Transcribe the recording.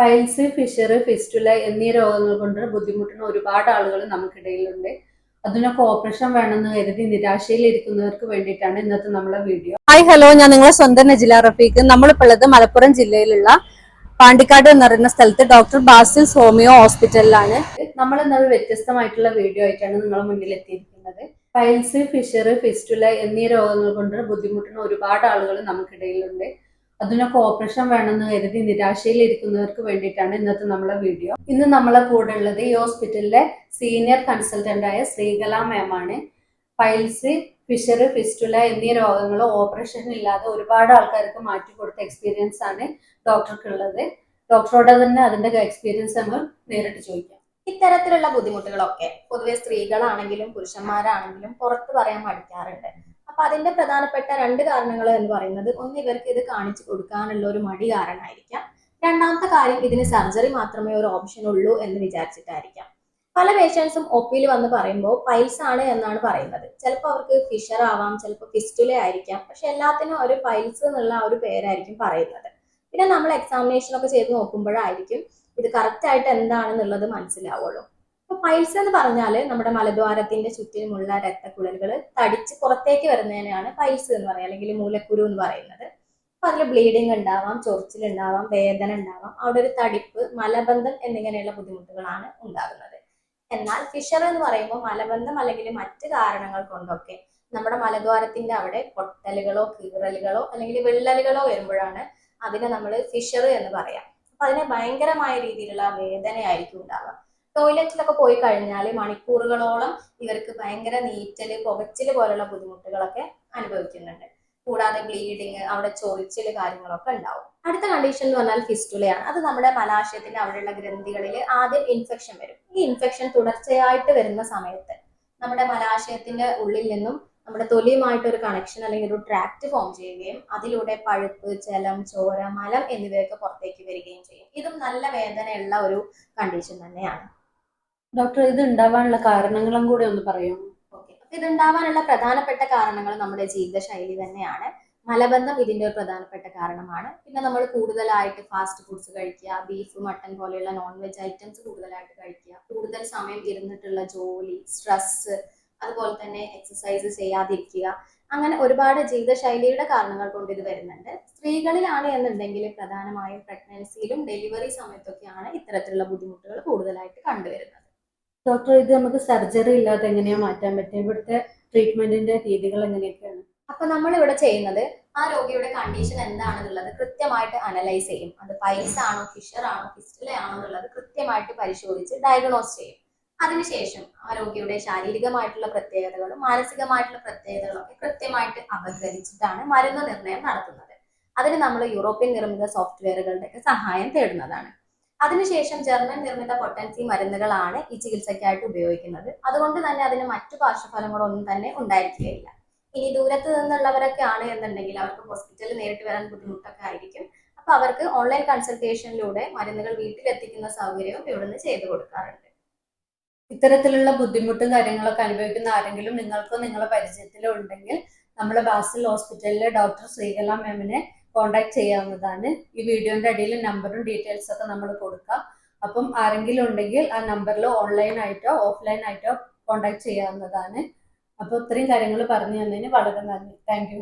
Piles Fisher fistula എന്നീ രോഗങ്ങൾ കൊണ്ട് ബുദ്ധിമുട്ടുന്ന ഒരുപാട് ആളുകൾ നമുക്കിടയിലുണ്ട്. അതിനൊക്കെ ഓപ്പറേഷൻ വേണമെന്ന് കരുതി നിരാശയിലിരിക്കുന്നവർക്ക് വേണ്ടിയിട്ടാണ് ഇന്നത്തെ നമ്മളെ വീഡിയോ ഹായ് ഹലോ ഞാൻ നിങ്ങളെ സ്വന്തം നജില റഫീഖ്. നമ്മളിപ്പോൾ ഉള്ളത് മലപ്പുറം ജില്ലയിലുള്ള പാണ്ടിക്കാട് എന്ന് പറയുന്ന സ്ഥലത്ത് ഡോക്ടർ ബാസിൽ ഹോമിയോ ഹോസ്പിറ്റലിലാണ്. നമ്മൾ ഇന്നത് വ്യത്യസ്തമായിട്ടുള്ള വീഡിയോ ആയിട്ടാണ് നിങ്ങളെ മുന്നിൽ എത്തിയിരിക്കുന്നത്. പൈൽസ് ഫിഷർ ഫിസ്റ്റുല എന്നീ രോഗങ്ങൾ കൊണ്ട് ബുദ്ധിമുട്ടുന്ന ഒരുപാട് ആളുകൾ നമുക്കിടയിലുണ്ട്. അതിനൊക്കെ ഓപ്പറേഷൻ വേണമെന്ന് കരുതി നിരാശയിലിരിക്കുന്നവർക്ക് വേണ്ടിയിട്ടാണ് ഇന്നത്തെ നമ്മളെ വീഡിയോ. ഇന്ന് നമ്മളെ കൂടെ ഉള്ളത് ഈ ഹോസ്പിറ്റലിലെ സീനിയർ കൺസൾട്ടന്റ് ആയ ശ്രീകല മാം ആണ് പൈൽസ് ഫിഷർ ഫിസ്റ്റുല എന്നീ രോഗങ്ങൾ ഓപ്പറേഷൻ ഇല്ലാതെ ഒരുപാട് ആൾക്കാർക്ക് മാറ്റി കൊടുത്ത എക്സ്പീരിയൻസ് ആണ് ഡോക്ടർക്കുള്ളത്. ഡോക്ടറോട് തന്നെ അതിന്റെ എക്സ്പീരിയൻസ് നമ്മൾ നേരിട്ട് ചോദിക്കാം. ഇത്തരത്തിലുള്ള ബുദ്ധിമുട്ടുകളൊക്കെ പൊതുവെ സ്ത്രീകളാണെങ്കിലും പുരുഷന്മാരാണെങ്കിലും പുറത്ത് പറയാൻ മടിക്കാറുണ്ട്. അപ്പൊ അതിന്റെ പ്രധാനപ്പെട്ട രണ്ട് കാരണങ്ങൾ എന്ന് പറയുന്നത് ഒന്ന് ഇവർക്ക് ഇത് കാണിച്ചു കൊടുക്കാനുള്ള ഒരു മടി കാരണമായിരിക്കാം. രണ്ടാമത്തെ കാര്യം ഇതിന് സർജറി മാത്രമേ ഒരു ഓപ്ഷൻ ഉള്ളൂ എന്ന് വിചാരിച്ചിട്ടായിരിക്കാം. പല പേഷ്യൻസും ഒപ്പിയിൽ വന്ന് പറയുമ്പോൾ പൈൽസ് ആണ് എന്നാണ് പറയുന്നത്. ചിലപ്പോൾ അവർക്ക് ഫിഷർ ആവാം ചിലപ്പോൾ ഫിസ്റ്റുല ആയിരിക്കാം. പക്ഷെ എല്ലാത്തിനും ഒരു പൈൽസ് എന്നുള്ള ഒരു പേരായിരിക്കും പറയുന്നത്. പിന്നെ നമ്മൾ എക്സാമിനേഷൻ ഒക്കെ ചെയ്ത് നോക്കുമ്പോഴായിരിക്കും ഇത് കറക്റ്റ് ആയിട്ട് എന്താണെന്നുള്ളത് മനസ്സിലാവുള്ളൂ. പൈൽസ് എന്ന് പറഞ്ഞാൽ നമ്മുടെ മലദ്വാരത്തിന്റെ ചുറ്റിനുമുള്ള രക്തക്കുഴലുകൾ തടിച്ച് പുറത്തേക്ക് വരുന്നതിനെയാണ് പൈൽസ് എന്ന് പറയുക അല്ലെങ്കിൽ മൂലക്കുരു എന്ന് പറയുന്നത്. അപ്പൊ അതിൽ ബ്ലീഡിങ് ഉണ്ടാവാം ചൊറിച്ചിൽ ഉണ്ടാവാം വേദന ഉണ്ടാവാം. അവിടെ ഒരു തടിപ്പ് മലബന്ധം എന്നിങ്ങനെയുള്ള ബുദ്ധിമുട്ടുകളാണ് ഉണ്ടാകുന്നത്. എന്നാൽ ഫിഷർ എന്ന് പറയുമ്പോൾ മലബന്ധം അല്ലെങ്കിൽ മറ്റ് കാരണങ്ങൾ കൊണ്ടൊക്കെ നമ്മുടെ മലദ്വാരത്തിന്റെ അവിടെ പൊട്ടലുകളോ കീറലുകളോ അല്ലെങ്കിൽ വിള്ളലുകളോ വരുമ്പോഴാണ് അതിനെ നമ്മൾ ഫിഷർ എന്ന് പറയാം. അപ്പൊ അതിനെ ഭയങ്കരമായ രീതിയിലുള്ള വേദനയായിരിക്കും ഉണ്ടാവുക. ടോയ്ലറ്റിലൊക്കെ പോയി കഴിഞ്ഞാൽ മണിക്കൂറുകളോളം ഇവർക്ക് ഭയങ്കര നീറ്റൽ പുകച്ചിൽ പോലുള്ള ബുദ്ധിമുട്ടുകളൊക്കെ അനുഭവിക്കുന്നുണ്ട്. കൂടാതെ ബ്ലീഡിങ് അവിടെ ചൊറിച്ചിൽ കാര്യങ്ങളൊക്കെ ഉണ്ടാവും. അടുത്ത കണ്ടീഷൻ എന്ന് പറഞ്ഞാൽ ഫിസ്റ്റുലയാണ് അത് നമ്മുടെ മലാശയത്തിന്റെ അവിടെയുള്ള ഗ്രന്ഥികളിൽ ആദ്യം ഇൻഫെക്ഷൻ വരും. ഈ ഇൻഫെക്ഷൻ തുടർച്ചയായിട്ട് വരുന്ന സമയത്ത് നമ്മുടെ മലാശയത്തിന്റെ ഉള്ളിൽ നിന്നും നമ്മുടെ തൊലിയുമായിട്ട് ഒരു കണക്ഷൻ അല്ലെങ്കിൽ ഒരു ട്രാക്ട് ഫോം ചെയ്യുകയും അതിലൂടെ പഴുപ്പ് ജലം ചോര മലം എന്നിവയൊക്കെ പുറത്തേക്ക് വരികയും ചെയ്യും. ഇതും നല്ല വേദനയുള്ള ഒരു കണ്ടീഷൻ തന്നെയാണ്. ഡോക്ടർ ഇത് ഉണ്ടാവാനുള്ള കാരണങ്ങളും കൂടി ഒന്ന് പറയാമോ ഇതുണ്ടാവാനുള്ള പ്രധാനപ്പെട്ട കാരണങ്ങൾ നമ്മുടെ ജീവിതശൈലി തന്നെയാണ്. മലബന്ധം ഇതിന്റെ ഒരു പ്രധാനപ്പെട്ട കാരണമാണ്. പിന്നെ നമ്മൾ കൂടുതലായിട്ട് ഫാസ്റ്റ് ഫുഡ്സ് കഴിക്കുക ബീഫ് മട്ടൺ പോലെയുള്ള നോൺ വെജ് ഐറ്റംസ് കൂടുതലായിട്ട് കഴിക്കുക കൂടുതൽ സമയം ഇരുന്നിട്ടുള്ള ജോലി സ്ട്രെസ് അതുപോലെ തന്നെ എക്സസൈസ് ചെയ്യാതിരിക്കുക. അങ്ങനെ ഒരുപാട് ജീവിതശൈലിയുടെ കാരണങ്ങൾ കൊണ്ട് ഇത് വരുന്നുണ്ട്. സ്ത്രീകളിലാണ് എന്നുണ്ടെങ്കിൽ പ്രധാനമായും പ്രഗ്നൻസിയിലും ഡെലിവറി സമയത്തൊക്കെയാണ് ഇത്തരത്തിലുള്ള ബുദ്ധിമുട്ടുകൾ കൂടുതലായിട്ട് കണ്ടുവരുന്നത്. ഡോക്ടർ ഇത് നമുക്ക് സർജറി ഇല്ലാതെ എങ്ങനെയാ മാറ്റാൻ പറ്റുക ഇവിടുത്തെ ട്രീറ്റ്മെന്റിന്റെ രീതികൾ എങ്ങനെയൊക്കെയാണ്? അപ്പൊ നമ്മൾ ഇവിടെ ചെയ്യുന്നത് ആ രോഗിയുടെ കണ്ടീഷൻ എന്താണെന്നുള്ളത് കൃത്യമായിട്ട് അനലൈസ് ചെയ്യും. അത് പൈസ ആണോ ഫിഷർ ആണോ ഫിസ്റ്റില ആണോ എന്നുള്ളത് കൃത്യമായിട്ട് പരിശോധിച്ച് ഡയഗ്നോസ് ചെയ്യും. അതിനുശേഷം ആ രോഗിയുടെ ശാരീരികമായിട്ടുള്ള പ്രത്യേകതകളും മാനസികമായിട്ടുള്ള പ്രത്യേകതകളും ഒക്കെ കൃത്യമായിട്ട് അപഗ്രഹിച്ചിട്ടാണ് മരുന്ന് നിർണയം നടത്തുന്നത്. അതിന് നമ്മൾ യൂറോപ്യൻ നിർമ്മിത സോഫ്റ്റ്വെയറുകളുടെ സഹായം തേടുന്നതാണ്. അതിനുശേഷം ജർമ്മൻ നിർമ്മിത പൊട്ടൻസി മരുന്നുകളാണ് ഈ ചികിത്സയ്ക്കായിട്ട് ഉപയോഗിക്കുന്നത്. അതുകൊണ്ട് തന്നെ അതിന് മറ്റു പാർശ്വഫലങ്ങളൊന്നും തന്നെ ഉണ്ടായിരിക്കുകയില്ല. ഇനി ദൂരത്ത് നിന്നുള്ളവരൊക്കെ ആണ് എന്നുണ്ടെങ്കിൽ അവർക്ക് ഹോസ്പിറ്റലിൽ നേരിട്ട് വരാൻ ബുദ്ധിമുട്ടൊക്കെ ആയിരിക്കും. അപ്പൊ അവർക്ക് ഓൺലൈൻ കൺസൾട്ടേഷനിലൂടെ മരുന്നുകൾ വീട്ടിലെത്തിക്കുന്ന സൗകര്യവും ഇവിടുന്ന് ചെയ്തു കൊടുക്കാറുണ്ട്. ഇത്തരത്തിലുള്ള ബുദ്ധിമുട്ടും കാര്യങ്ങളൊക്കെ അനുഭവിക്കുന്ന ആരെങ്കിലും നിങ്ങൾക്കോ നിങ്ങളുടെ പരിചയത്തിലോ ഉണ്ടെങ്കിൽ നമ്മുടെ ബാസിൽ ഹോസ്പിറ്റലിലെ ഡോക്ടർ ശ്രീകല മാമിനെ കോൺടാക്ട് ചെയ്യാവുന്നതാണ്. ഈ വീഡിയോന്റെ അടിയിൽ നമ്പറും ഡീറ്റെയിൽസ് ഒക്കെ നമ്മൾ കൊടുക്കാം. അപ്പം ആരെങ്കിലും ഉണ്ടെങ്കിൽ ആ നമ്പറിൽ ഓൺലൈൻ ആയിട്ടോ ഓഫ്ലൈൻ ആയിട്ടോ കോണ്ടാക്ട് ചെയ്യാവുന്നതാണ്. അപ്പോൾ ഇത്രയും കാര്യങ്ങൾ പറഞ്ഞു തന്നതിന് വളരെ നന്ദി. താങ്ക്